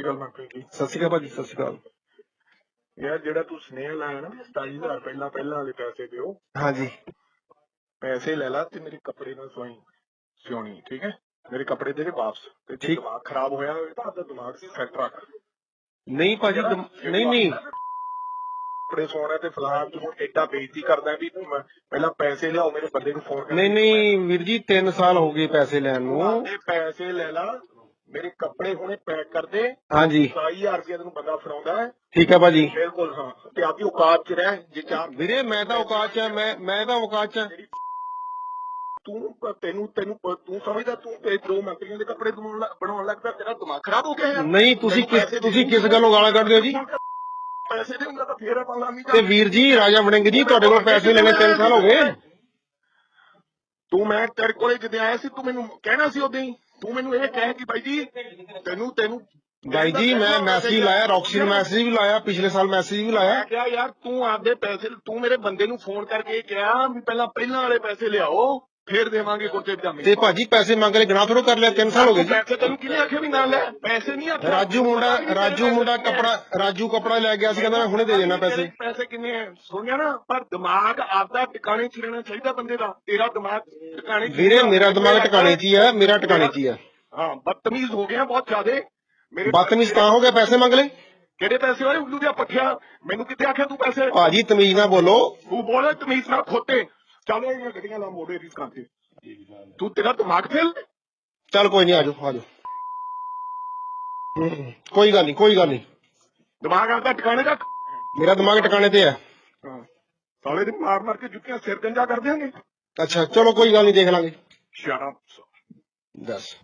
ਸ਼੍ਰੀ ਅਕਾਲ ਮੰਕਲ ਜੀ। ਸਤਿ ਸ਼੍ਰੀ ਅਕਾਲ ਭਾਜੀ ਸਤਿ ਸ਼੍ਰੀ ਅਕਾਲ। ਯਾਰ ਜਿਹੜਾ ਤੂੰ ਸਨੇਹ ਲਾਇਆ ਨਾ 27000 ਪਹਿਲਾਂ ਪਹਿਲਾਂ ਵਾਲੇ ਪੈਸੇ ਦਿਓ। ਹਾਂਜੀ। ਪੈਸੇ ਲੈ ਲਾ ਤੇ ਮੇਰੇ ਕੱਪੜੇ ਨਾਲ ਸਵਾਈ ਸਿਉਣੀ ਠੀਕ ਹੈ? ਮੇਰੇ ਕੱਪੜੇ ਤੇਰੇ ਵਾਪਸ। ਤੇ ਜੇ ਠੀਕ। ਦਿਮਾਗ ਖਰਾਬ ਹੋਇਆ ਹੋਵੇ ਤਾਂ ਆਪਦਾ ਦਿਮਾਗ ਸੀ ਸੈੱਟ ਰੱਖ। ਨਹੀਂ ਭਾਜੀ ਦਮ- ਨਹੀਂ ਨਹੀਂ। ਕੱਪੜੇ ਸਵਾਉਣਾ ਤੇ ਫਲਾਣ ਤੂੰ ਹੁਣ ਏਡਾ ਬੇਇੱਜ਼ਤੀ ਕਰਦਾ ਵੀ ਤੂੰ ਮੈਂ- ਪਹਿਲਾਂ ਪੈਸੇ ਲਿਆਓ ਮੇਰੇ ਬੰਦੇ ਨੂੰ ਫੋਨ ਕਰ। ਨਹੀਂ ਨਹੀਂ ਵੀਰ ਜੀ 3 ਸਾਲ ਹੋ ਗਏ ਪੈਸੇ ਲੈਣ ਨੂੰ। ਇਹ ਪੈਸੇ ਲੈ ਲਾ ਮੇਰੇ ਕੱਪੜੇ ਹੁਣੇ ਪੈਕ ਕਰ ਦੇ। ਹਾਂਜੀ। 27000 ਰੁਪਏ ਤੈਨੂੰ ਬੰਦਾ ਫੜਾਉਂਦਾ ਹੈ। ਠੀਕ ਹੈ ਭਾਜੀ। ਬਿਲਕੁਲ ਹਾਂ। ਤੇ ਆਪਦੀ ਔਕਾਤ 'ਚ ਰਹਿ ਜੇ ਚਾਹ ਵੀਰੇ ਮੈਂ ਤਾਂ ਔਕਾਤ ਚ ਆ, ਮੈਂ ਮੈਂ ਤਾਂ ਔਕਾਤ ਚ ਆ। ਤੂੰ ਤੈਨੂੰ ਤੈਨੂੰ ਪ- ਤੂੰ ਸਮਝਦਾ ਤੂੰ ਤੇ ਦੋ ਮੰਤਰੀਆਂ ਦੇ ਕੱਪੜੇ ਬਣਾਉਣ ਲੱਗ- ਬਣਾਉਣ ਲੱਗਦਾ ਤੇਰਾ ਦਿਮਾਗ ਖਰਾਬ ਹੋ ਗਿਆ ਯਾਰ। ਨਹੀਂ ਤੁਸੀਂ ਤੈਨੂੰ ਕਿਸ ਪੈਸੇ ਤੁਸੀਂ ਦੇ ਕਿਸ ਗੱਲੋਂ ਗਾਲਾਂ ਕੱਢਦੇ ਹੋ ਜੀ? ਪੈਸੇ ਦੇਉਂਗਾ ਤਾਂ ਫੇਰ ਆਪਾਂ ਲਾਮੀ ਤੇ ਵੀਰ ਜੀ ਰਾਜਾ ਵੜਿੰਗ ਜੀ ਤੁਹਾਡੇ ਕੋਲ ਪੈਸੇ ਲੈਣੇ 3 ਸਾਲ ਹੋ ਗਏ। ਤੂੰ ਮੈਂ ਤੇਰੇ ਕੋਲੇ ਜਦੋਂ ਆਇਆ ਸੀ ਤੂੰ ਮੈਨੂੰ ਕਹਿਣਾ ਸੀ ਉਦੋਂ ਹੀ। ਤੂੰ ਮੈਨੂੰ ਇਹ ਕਹਿ ਕਿ ਬਾਈ ਜੀ ਤੈਨੂੰ ਤੈਨੂੰ ਬਾਈ ਜੀ ਮੈਂ ਮੈਸੇਜ ਲਾਇਆ ਰੌਕਸੀ ਨੂੰ ਮੈਸੇਜ ਵੀ ਲਾਇਆ ਪਿਛਲੇ ਸਾਲ ਮੈਸੇਜ ਵੀ ਲਾਇਆ। ਮੈਂ ਕਿਹਾ ਯਾਰ ਤੂੰ ਆਪਦੇ ਪੈਸੇ ਤੂੰ ਮੇਰੇ ਬੰਦੇ ਨੂੰ ਫੋਨ ਕਰਕੇ ਕਿਹਾ ਵੀ ਪਹਿਲਾਂ ਪਹਿਲਾਂ ਵਾਲੇ ਪੈਸੇ ਲਿਆਓ। ਫੇਰ ਦੇਵਾਂਗੇ ਕੁਰਤੇ ਪਜਾਮੇ ਤੇ ਭਾਜੀ ਪੈਸੇ ਮੰਗ ਲੈ ਗਨਾ ਥੋੜੋ ਕਰ ਲਿਆ 3 ਸਾਲ ਹੋ ਗਏ ਜੀ। ਪੈਸੇ ਤੈਨੂੰ ਕਿਹਨੇ ਆਖਿਆ ਵੀ ਨਾ ਲੈ? ਪੈਸੇ ਨਹੀਂ ਆਖਿਆ ਰਾਜੂ ਮੁੰਡਾ ਰਾਜੂ ਮੁੰਡਾ ਕੱਪੜਾ ਰਾਜੂ ਕੱਪੜਾ ਲੈ ਗਿਆ ਸੀ ਕਹਿੰਦਾ ਮੈਂ ਹੁਣੇ ਦੇ ਦੇਣਾ ਪੈਸੇ। ਪੈਸੇ ਕਿੰਨੇ ਆ? ਸੁਣਿਆ ਨਾ ਪਰ ਦਿਮਾਗ ਆਪਦਾ ਟਿਕਾਣੇ 'ਚ ਰਹਿਣਾ ਚਾਹੀਦਾ ਬੰਦੇ ਦਾ। ਤੇਰਾ ਦਿਮਾਗ ਟਿਕਾਣੇ 'ਚ ਵੀਰੇ ਮੇਰਾ ਦਿਮਾਗ ਟਿਕਾਣੇ 'ਚ ਹੀ ਆ ਮੇਰਾ ਟਿਕਾਣੇ 'ਚ ਹੀ ਆ। ਹਾਂ ਬਦਤਮੀਜ਼ ਹੋ ਗਿਆ ਬਹੁਤ ਜ਼ਿਆਦੇ। ਮੇਰੇ ਬਦਤਮੀਜ਼ ਤਾਂ ਹੋ ਗਿਆ ਪੈਸੇ ਮੰਗ ਲੈ ਕਿਹੜੇ ਪੈਸੇ ਵਾਲੇ? ਉੱਲੂ ਜਿਹਾ ਪੱਠਿਆ। ਮੈਨੂੰ ਕਿੱਥੇ ਆਖਿਆ ਤੂੰ ਪੈਸੇ? ਭਾਜੀ ਤਮੀਜ਼ ਨਾਲ ਬੋਲੋ। ਤੂੰ ਬੋਲੇ ਤਮੀਜ਼ ਨਾਲ ਖੋਤੇ। ਚੱਲ ਇਹ ਗੱਡੀਆਂ ਲਾ ਮੋੜੇ ਰੀਸ ਕਰਦੇ ਤੂੰ ਤੇਰਾ ਦਿਮਾਗ ਫੇਲ? ਚੱਲ ਕੋਈ ਨਹੀਂ ਆਜੋ ਆਜੋ ਕੋਈ ਗੱਲ ਨਹੀਂ ਕੋਈ ਗੱਲ ਨਹੀਂ ਦਿਮਾਗ ਆਪਦਾ ਟਿਕਾਣੇ ਰੱਖ। ਮੇਰਾ ਦਿਮਾਗ ਟਿਕਾਣੇ ਤੇ ਆ ਹਾਂ। ਸਾਲੇ ਦੇ ਮਾਰ ਮਾਰ ਕੇ ਜੁੱਤੀਆਂ ਸਿਰ ਗੰਜਾ ਕਰ ਦਿਆਂਗੇ। ਅੱਛਾ ਚਲੋ ਕੋਈ ਗੱਲ ਨਹੀਂ ਦੇਖ ਲਾਂਗੇ। ਅਪ ਦੱਸ।